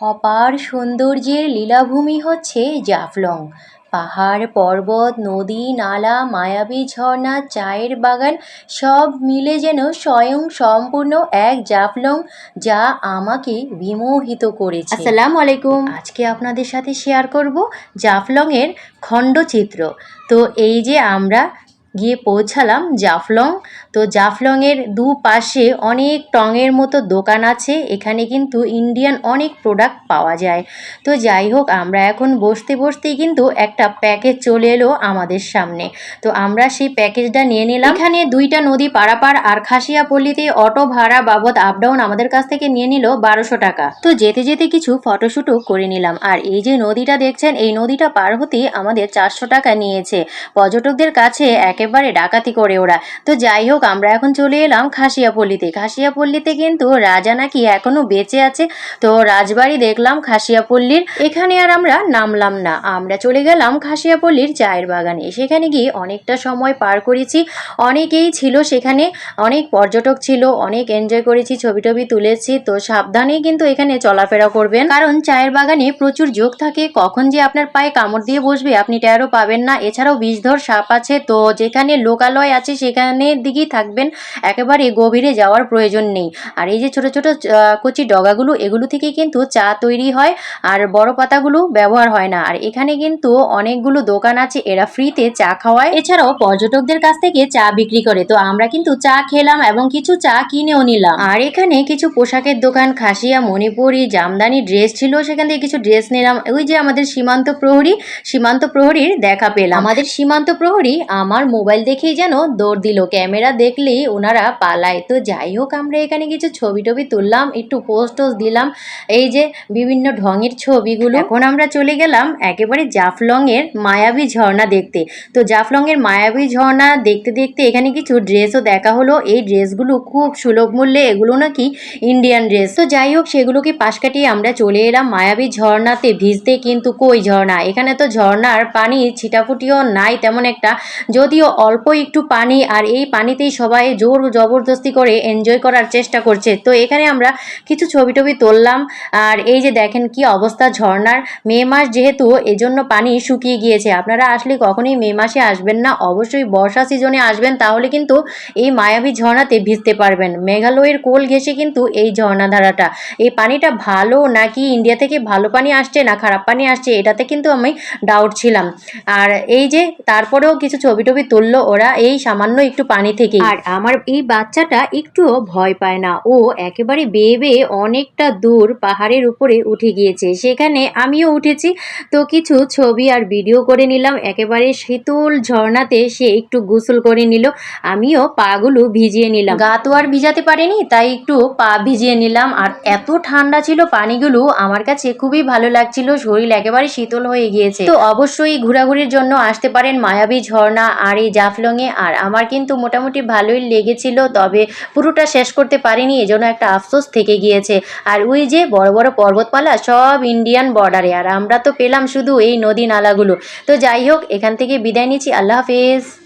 অপার সৌন্দর্যের লীলাভূমি হচ্ছে জাফলং। পাহাড় পর্বত নদী নালা মায়াবী ঝর্ণা চায়ের বাগান সব মিলে যেন স্বয়ং সম্পূর্ণ এক জাফলং যা আমাকে বিমোহিত করেছে। আসসালামু আলাইকুম। আজকে আপনাদের সাথে শেয়ার করব জাফলংয়ের খণ্ডচিত্র। তো এই যে আমরা গিয়ে পৌঁছালাম জাফলং। তো জাফলংয়ের দুপাশে অনেক টঙের মতো দোকান আছে, এখানে কিন্তু ইন্ডিয়ান অনেক প্রোডাক্ট পাওয়া যায়। তো যাই হোক, আমরা এখন বসতে বসতেই কিন্তু একটা প্যাকেজ চলে এলো আমাদের সামনে। তো আমরা সেই প্যাকেজটা নিয়ে নিলাম। এখানে দুইটা নদী পারাপার আর খাসিয়াপল্লিতে অটো ভাড়া বাবদ আপ ডাউন আমাদের কাছ থেকে নিয়ে নিল বারোশো টাকা। তো যেতে যেতে কিছু ফটোশ্যুটও করে নিলাম। আর এই যে নদীটা দেখছেন, এই নদীটা পার হতে আমাদের চারশো টাকা নিয়েছে। পর্যটকদের কাছে একেবারে ডাকাতি করে ওরা। তো যাই হোক, আমরা এখন চলে এলাম খাসিয়াপল্লিতে। খাসিয়াপল্লিতে কিন্তু রাজা নাকি এখনও বেঁচে আছে। তো রাজবাড়ি দেখলাম খাসিয়াপল্লির। এখানে আর আমরা নামলাম না। আমরা চলে গেলাম খাসিয়াপল্লির চায়ের বাগানে। সেখানে গিয়ে অনেকটা সময় পার করেছি। অনেকেই ছিল সেখানে। অনেক পর্যটক ছিল, অনেক এনজয় করেছি, ছবি টবি তুলেছি। তো সাবধানেই কিন্তু এখানে চলাফেরা করবেন। কারণ চায়ের বাগানে প্রচুর যোগ থাকে। কখন যে আপনার পায়ে কামড় দিয়ে বসবে, আপনি টেরও পাবেন না। এছাড়াও বিষধর সাপ আছে। তো যেখানে লোকালয় আছে সেখানের দিকেই থাকবেন। একেবারে গভীরে যাওয়ার প্রয়োজন নেই। আর এই যে ছোট ছোট কচি ডগাগুলো, এগুলো থেকে কিন্তু চা তৈরি হয় আর বড় পাতাগুলো ব্যবহার হয় না। আর এখানে কিন্তু অনেকগুলো দোকান আছে, এরা ফ্রিতে চা খাওয়ায়। এছাড়াও পর্যটকদের কাছ থেকে চা বিক্রি করে। তো আমরা কিন্তু চা খেলাম এবং কিছু চা কিনেও নিলাম। আর এখানে কিছু পোশাকের দোকান, খাসিয়া, মণিপুরি, জামদানি ড্রেস ছিল। সেখান থেকে কিছু ড্রেস নিলাম। ওই যে আমাদের সীমান্ত প্রহরী, সীমান্ত প্রহরীর দেখা পেলাম। আমাদের সীমান্ত প্রহরী আমার মোবাইল দেখেই যেন দৌড় দিল। ক্যামেরা দেখলেই ওনারা পালায়। তো যাই হোক, আমরা এখানে কিছু ছবি টবি তুললাম, একটু পোস্ট টোস্ট দিলাম। এই যে বিভিন্ন ঢঙের ছবিগুলো। এখন আমরা চলে গেলাম একেবারে জাফলং এর মায়াবী ঝর্ণা দেখতে। তো জাফলং এর মায়াবী ঝর্ণা দেখতে দেখতে এখানে কিছু ড্রেসও দেখা হলো। এই ড্রেসগুলো খুব সুলভ মূল্যে, এগুলো নাকি ইন্ডিয়ান ড্রেস তো যাই হোক, সেগুলোকে পাশ কাটিয়ে আমরা চলে এলাম মায়াবী ঝর্ণাতে। ভিজতে কিন্তু কই ঝর্ণা? এখানে তো ঝর্ণার পানি ছিটাফুটিও নাই তেমন একটা। যদিও অল্প একটু পানি আর এই পানিতেই সবাই জোর জবরদস্তি করে এনজয় করার চেষ্টা করছে। তো এখানে আমরা কিছু ছবি টবি তুললাম আর এই যে দেখেন কি অবস্থা ঝর্ণার। মে মাস যেহেতু এজন্য পানি শুকিয়ে গিয়েছে। আপনারা আসলে কখনোই মে মাসে আসবেন না। অবশ্যই বর্ষা সিজনে আসবেন, তাহলে কিন্তু এই মায়াবী ঝর্ণাতে ভিজতে পারবেন। মেঘালয়ের কোল ঘেঁষে কিন্তু এই ঝর্ণাধারাটা এই পানিটা ভালো নাকি ইন্ডিয়া থেকে ভালো পানি আসছে না খারাপ পানি আসছে, এটাতে কিন্তু আমি ডাউট ছিলাম। আর এই যে তারপরেও কিছু ছবি টবি তুললো ওরা এই সামান্য একটু পানি থেকে আর আমার এই বাচ্চাটা একটুও ভয় পায় না। ও একেবারে বেয়ে বেয়ে অনেকটা দূর পাহাড়ের উপরে উঠে গিয়েছে। সেখানে আমিও উঠেছি। তো কিছু ছবি আর ভিডিও করে নিলাম। একেবারে শীতল ঝর্ণাতে সে একটু গোসল করে নিল। আমিও পাগুলো ভিজিয়ে নিলাম। গা তো আর ভিজাতে পারিনি তাই একটু পা ভিজিয়ে নিলাম। আর এত ঠান্ডা ছিল পানিগুলো আমার কাছে খুবই ভালো লাগছিল। শরীর একেবারে শীতল হয়ে গিয়েছে। তো অবশ্যই ঘোরাঘুরির জন্য আসতে পারেন মায়াবী ঝর্ণা আর এই জাফলংয়ে। আর আমার কিন্তু মোটামুটি ভালোই লেগেছিল, তবে পুরোটা শেষ করতে পারিনি, এজন্য একটা আফসোস থেকে গিয়েছে। আর ওই যে বড় বড় পর্বতমালা, সব ইন্ডিয়ান বর্ডারে আর আমরা তো পেলাম শুধু এই নদী নালাগুলো। তো যাই হোক, এখান থেকে বিদায় নিচ্ছি, আল্লাহ হাফেজ।